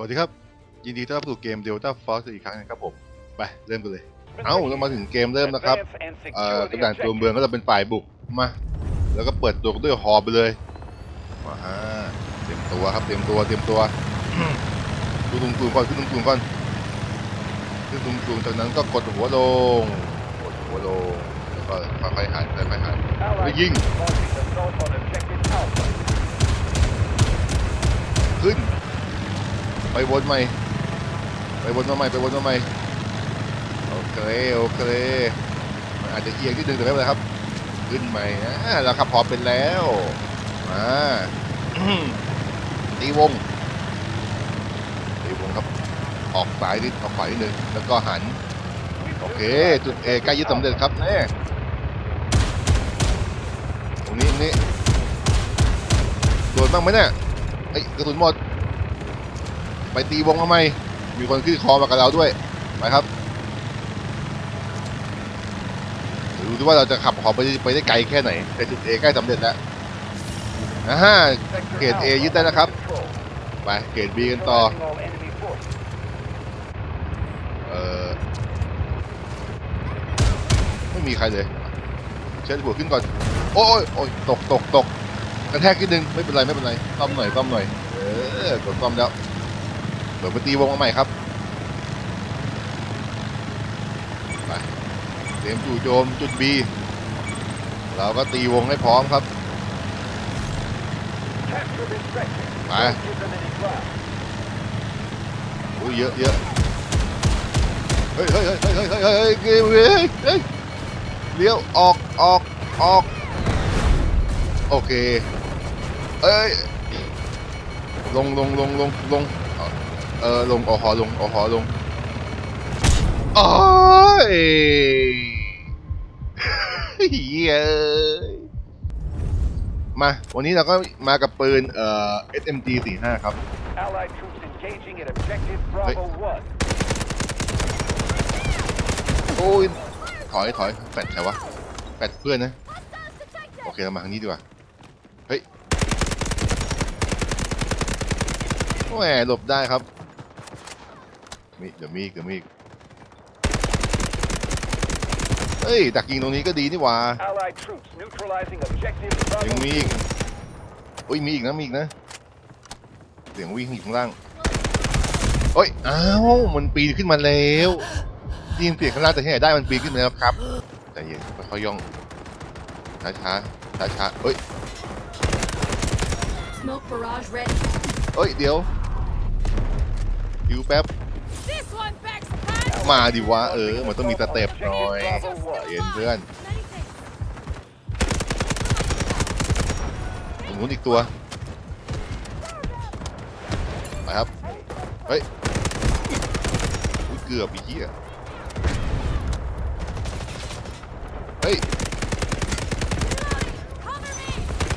สวัสดีครับ ยินดีต้อนรับสู่เกม Delta Force อีกครั้งนะครับผม ไป เริ่มกันเลย เอ้าเรามาถึงเกมเริ่มนะครับเอ่อกระดานตัวเมืองก็จะเป็นฝ่ายบุกมา แล้วก็เปิดตัวด้วยฮอไปเลยมาฮะเตรียมตัวครับเตรียมตัวเตรียมตัวขึ้นตุงตุงก่อนขึ้นตุงตุงก่อนขึ้นตุงตุงจากนั้นก็กดหัวลงกดหัวลงแล้วก็ค่อยๆหันค่อยๆหัน Allied ยิง troops launching assault on objective Alpha. ขึ้น ไปวนใหม่ ไปวนมาใหม่ ไปวนมาใหม่ โอเค โอเค มันอาจจะเอียงนิดนึงแต่ไม่เป็นไรครับ ขึ้นใหม่อ่าแล้วครับพร้อมเป็นแล้ว มาตีวง ตีวงครับ ออกซ้ายนิดออกขวานิดนึง แล้วก็หัน โอเค จุดเอใกล้ยึดสำเร็จครับแน่ตรงนี้ตรงนี้โดนบ้างไหมเนี่ยไอ้ยกระสุนหมด ไปตีวงทำไม มีคนขึ้นคอมากับเราด้วย ไปครับ ดูดิว่าเราจะขับหอไปไปได้ไกลแค่ไหน แต่จุดเอใกล้สำเร็จแล้วอ่าฮะ Sector Gate A Alpha ยึดได้แล้วครับ ไปเกรดบีกันต่อ เออไม่มีใครเลย เชิญหัวขึ้นก่อน โอ้ยโอ้ยตกตกตกกระแทกนิดนึง ไม่เป็นไร ไม่เป็นไรซ่อมหน่อยซ่อมหน่อย เออกดซ่อมแล้ว เดี๋ยวไปตีวงมาใหม่ครับไปเตรียมจู่โจมจุด B เราก็ตีวงให้พร้อมครับไปอู้เยอะเยอะเฮ้ยเฮ้ยเฮ้ยเฮ้ยเฮ้ยเฮ้ยเฮ้ยเลี้ยวออกออกออกโอเคเอ้ยลงลงลงลงลง เออลงออหอลงออหอลงโอ้ยเฮ้ยเอ้ยมา วันนี้เราก็มากับปืนเอ่อ SMG 45ครับ Allied troops engaging at objective Bravo 1. โอ้ย ถอยถอยแปดใครวะแปดเพื่อนนะ โอเคเรามาทางนี้ดีกว่า เฮ้ยแหมหลบได้ครับ มีเดี๋ยวมีอีกเดี๋ยวมีอีกเฮ้ยดักยิงตรงนี้ก็ดีนี่หว่า Allied troops neutralizing objective ยัง Bravo มีอีกอุ้ยมีอีกนะมีอีกนะ เสียงวิ่งอยู่ข้างล่างเฮ้ยอ้าวมันปีนขึ้นมาแล้วได้ยินเสียงข้างล่างแต่ที่ไหนได้มันปีนขึ้นมาแล้วครับใจเย็นค่อยๆย่องช้าช้าช้าช้าๆเฮ้ย Smoke barrage ready. เฮ้ยเดี๋ยวดิวแป๊บ มาดิวะเออ มันต้องมีสเต็ปหน่อยเย็นเพื่อนตรงนู้นอีกตัวไปครับ เฮ้ยเกือบอีกเหี้ยเฮ้ย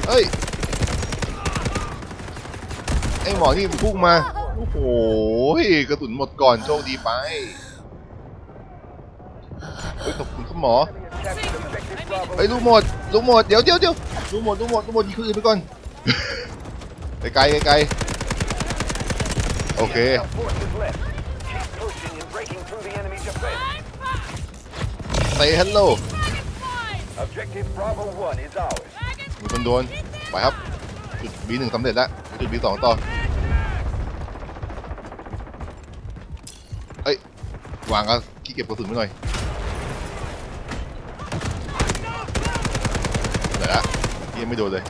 เฮ้ย ไอหมอนี่พุ่งมา โอ้โหกระสุนหมดก่อนโชคดีไปเฮ้ยขอบคุณครับหมอ Enemy has captured objective Bravo เฮ้ยลูกหมดลูกหมดเดี๋ยวเดี๋ยวเดี๋ยวลูกหมดลูกหมดลูกหมดยิงคนอื่นไปก่อนไกลไกลไกลไกลโอเค Now forces left. Keep pushing and breaking through the enemy's defense. เตะฮัลโหล Objective Bravo 1 is ours. มีคนโดนไปครับจุด B หนึ่งสำเร็จแล้วจุด B สองต่อ เอ้ย วางก็ขี้เก็บกระสุนไว้หน่อยเดี๋ยวละยังไม่โดนเลย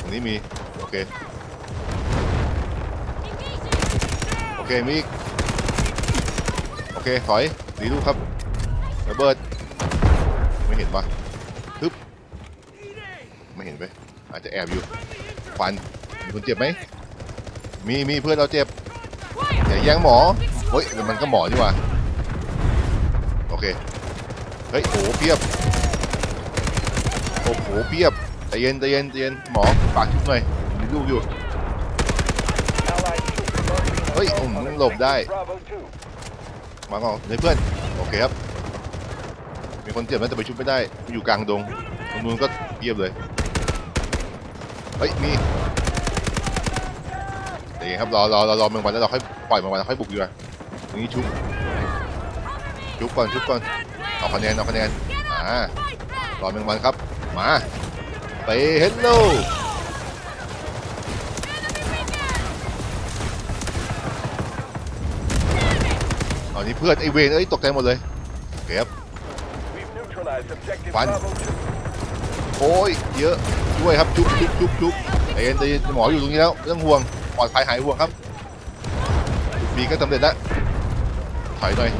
ตรงนี้มี โอเค โอเคมีอีกโอเค ถอยดีลูกครับระเบิด ไม่เห็นปะฮึบไม่เห็นไปอาจจะแอบอยู่ควันมีคนเจ็บไหมมีมีเพื่อนเราเจ็บอย่าแย่งหมอเฮ้ยมันก็หมอดีกว่า โอเค เฮ้ยโอ้โหเพียบ โอ้โหเพียบใจเย็นใจเย็นใจเย็นหมอฝากชุบหน่อยมีลูกอยู่ Allied troops launching Ôi, assault ủng on lộp objective đây. Bravo 2. มาก่อนเลยเพื่อน โอเคครับ มีคนเจ็บนะแต่ไปชุบไม่ได้ อยู่กลางดงตรงนู้นก็เพียบเลย เฮ้ยมีเดี๋ยวครับรอรอรอรอแมงวันแล้วเราค่อยปล่อยแมงวันแล้วค่อยบุกดีกว่าตรงนี้ชุบ ชุบก่อนชุบก่อนเอาคะแนนเอาคะแนนอ่ารอแมงวันครับมาไปเฮลโลเอานี่เพื่อนไอเวนเอ้ยตกใจหมดเลยเคครับ We've neutralized objective One. Bravo โอ้ยเยอะช่วยครับชุบชุบชุบชุบใจเย็นใจเย็นหมออยู่ตรงนี้แล้วไม่องห่วงปลอดภัยหายห่วงครับบีก็สำเร็จแล้วถอยหน่อย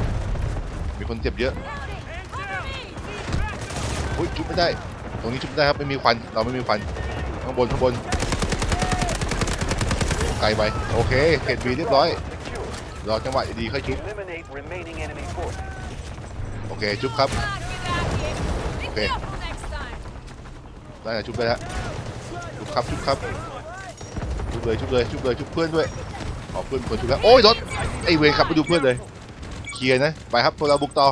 คนเจ็บเยอะอุ้ยชุบไม่ได้ ตรงนี้ชุบไม่ได้ครับไม่มีควันเราไม่มีควันข้างบนข้างบนไกลไปโอเคเขตบีเรียบร้อยรอจังหวะดีค่อยชุบโอเคชุบครับ Be Okay. careful next time. ได้ชุบได้แล้วชุบครับชุบครับชุบเลยชุบเลยชุบเลยชุบเพื่อนด้วยขอเพื่อนคนชุบแล้วโอ้ยรถไอเวรขับไปดูเพื่อนเลย เคลียร์นะ ไปครับพวกเราบุกต่อ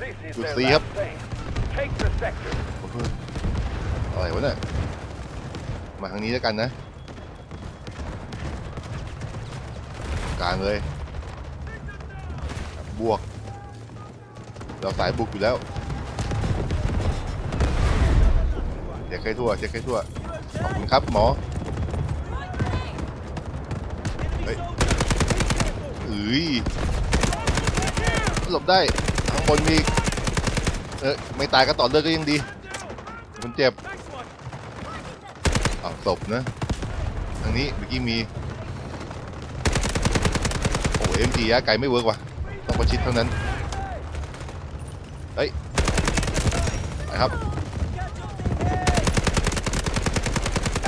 This is Good their see, last yep. stand. Take the sector. อะไรวะเนี่ยมาทางนี้แล้วกันนะ กลางเลย บวก เราสายบุกอยู่แล้วเช็คให้ทั่วเช็คให้ทั่ว ขอบคุณครับหมอ เฮ้ยเอ้ ยหลบได้ข้างบนมีเออไม่ตายก็ต่อเลือดก็ยังดีคนเจ็บอ้าวศพนะทางนี้เมื่อกี้มีโอ้เอ็มจียะไกลไม่เวิร์กว่ะต้องประชิดเท่านั้นเฮ้ยไปครับ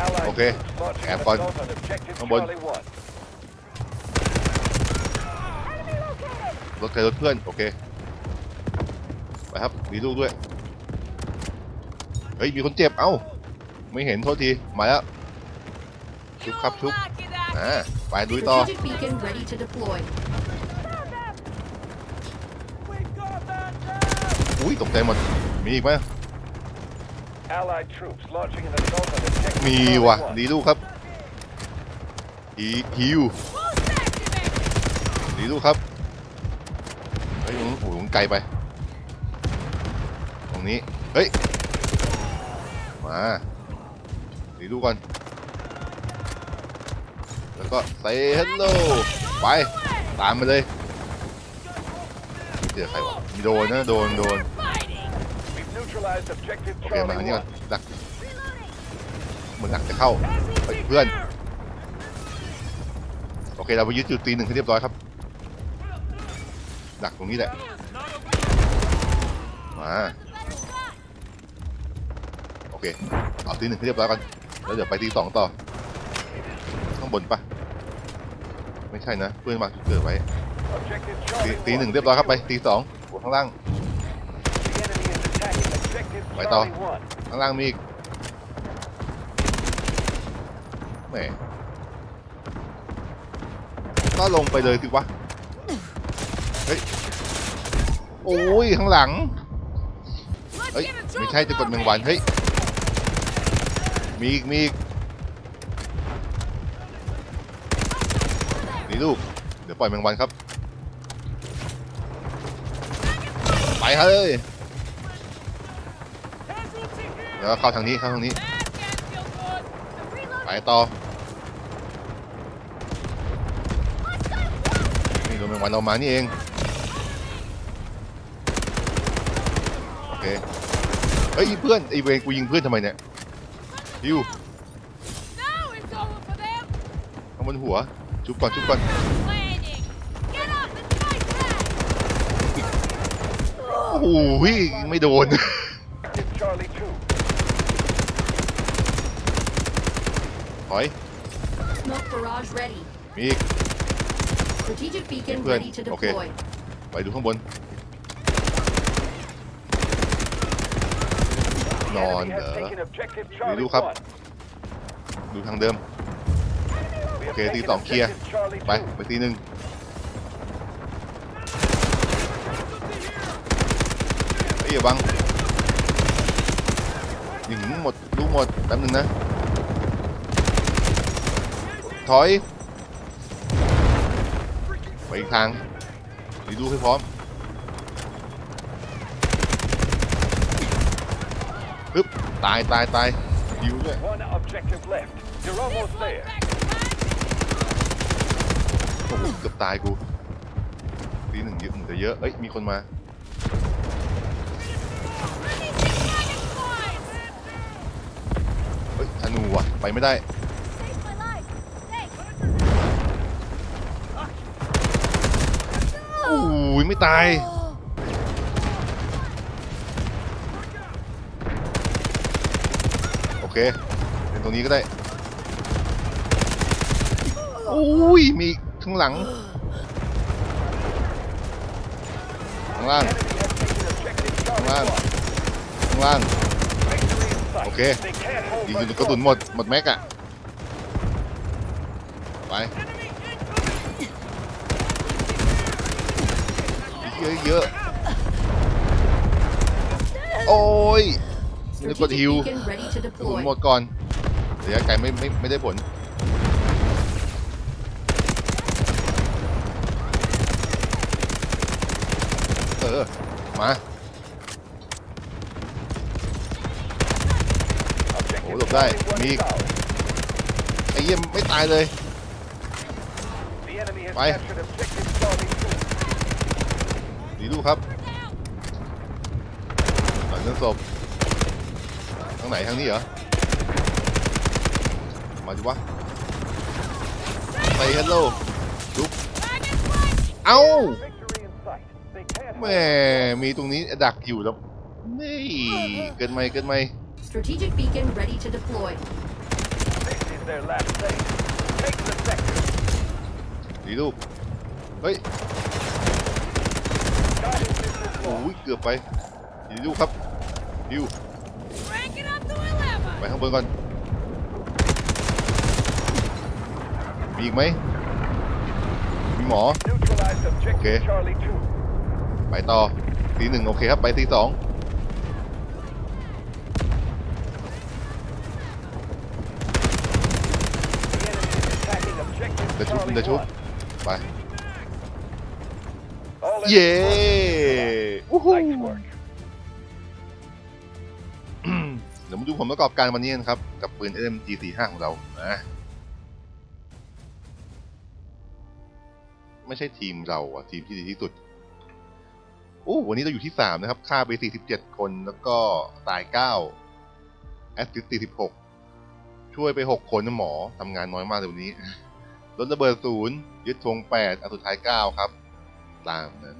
Allied Okay. troops launching Have an fun. assault on objective Come on. Charlie 1. รถใครรถเพื่อน โอเค ไปครับ มีลูกด้วย เฮ้ย มีคนเจ็บ เอ้า ไม่เห็นโทษที มาแล้ว ชุบครับชุบ Lucky that. อ่าไปดูต่อ Strategic beacon ready to deploy. อุ้ยตกใจหมด มีอีกไหม Allied troops launching an assault on objective มี Charlie ว่ะ 1. ดีลูกครับ อีฮิว Boost activated. ดีลูกครับเฮ้ยโอ้โหมันไกลไป ตรงนี้ เฮ้ย มาดีลูก่อน แล้วก็เซฮัลโหลไป ตามไปเลยเจอใครวะโดนนะ โดน โดน We've neutralized objective โอเคมา Charlie ทางนี้ก่อน 1. ดักเหมือนดักจะเข้าเฮ้ยเพื่อน โอเค เราไปยึดจุดตีหนึ่งให้เรียบร้อยครับ ดักตรงนี้แหละ มา โอเค เอาตีหนึ่งให้เรียบร้อยก่อน แล้วเดี๋ยวไปตีสองต่อ ข้างบนปะไม่ใช่นะ เพื่อนมาจุดเกิดไว้ Objective ตี Charlie ตีหนึ่ง 1. เรียบร้อยครับไปตีสองข้างล่าง The enemy is attacking objective Phải to. Charlie 1. ข้างล่างมีอีกแหมก็ลงไปเลยสิวะเฮ้ย โอ้ย ข้างหลัง เฮ้ย ไม่ใช่จะกดแมงวัน เฮ้ย มีอีก มีอีก นี่ลูก เดี๋ยวปล่อยแมงวันครับ ไปเฮ้ยแล้วก็เข้าทางนี้ เข้าทางนี้ ไปต่อนี่โดนแมงวันเรามานี่เอง โอ เคเฮ้ยเพื่อนไอเวรกูยิงเพื่อนทำไมเนี่ยยิว Now it's over for them. ข้างบนหัวชุบก่อนชุบก่อน Landing. Get up and fight back. โอ้โหไม่โดน Objective Charlie 2. ถอย Smoke barrage ready. มีอีก Strategic beacon Good. ready to Okay. deploy. ไปดูข้างบน นอน enemy เหร has อ taken objective ดู Charlie ครับ 1. ดูทางเดิม We have Okay, taken ตีสองเคลียร์ objective Charlie ไป 2. ไปทีหนึ่งไอ้ยอย่าบังยิงหมดลูกหมดแป๊บนึงนะ ถอย ไปอีกทางดีดูให้พร้อม ฮึบตายตายตายดิวด้วย One objective left. You're almost there. Back to back. โอ้โหเกือบตายกูทีหนึ่งเยอะหนึ่งแต่เยอะเอ้ยมีคนมา เฮ้ยธนูว่ะ ไปไม่ได้ Save my life. Thanks. โอ้ยไม่ตาย โอ เคเป็นตรงนี้ก็ได้โอ้ยมีข้างหลังข้างล่างข้างล่างข้างล่าง Victory in sight. Okay. They can't hold ยิง much กระสุนหมดหมดแม็กอะไปเยอะเยอะโอ้ย นึกว่าฮิวผมหมดก่อนเดี๋ยวไก่ไม่ไม่ไม่ได้ผลเออ มาโอ้หลบได้ มีไอ้เยี่ยมไม่ตายเลย ไปดีลูกครับหลังเรื่ศพ ทางไหนทางนี้เหรอ มาดิวะไปเฮลโลลุกเอ้า Victory in sight. They can't แม่มีตรงนี้ดักอยู่แล้วนี่เกินไหมเกินไหม Strategic beacon ready to deploy. This is their last day. Take the sector. ดีลูกเฮ้ย Guidance is this โอ้ long. ยเกือบไปดีลูกครับดิว ไปข้างบนก่อน มีอีกไหม มีหมอไปต่อสีหนึ่งโอเคครับ ไปสีสองเดี๋ยวชุบเดี๋ยชุบไป เย้ Woohoo. ดี๋ยวมาดูผลประกอบการวันนี้กันครับ กับปืน SMG 45 ของเรานะไม่ใช่ทีมเราอะทีมที่ดีที่สุดโอ้วันนี้เราอยู่ที่ 3 นะครับฆ่าไป 47 คนแล้วก็ตาย 9 แอสซิสต์46 ช่วยไป 6 คนนะหมอทำงานน้อยมากเลยวันนี้รถระเบิดศูนย์ยึดธง8อันสุดท้าย 9 ครับ ตามนั้น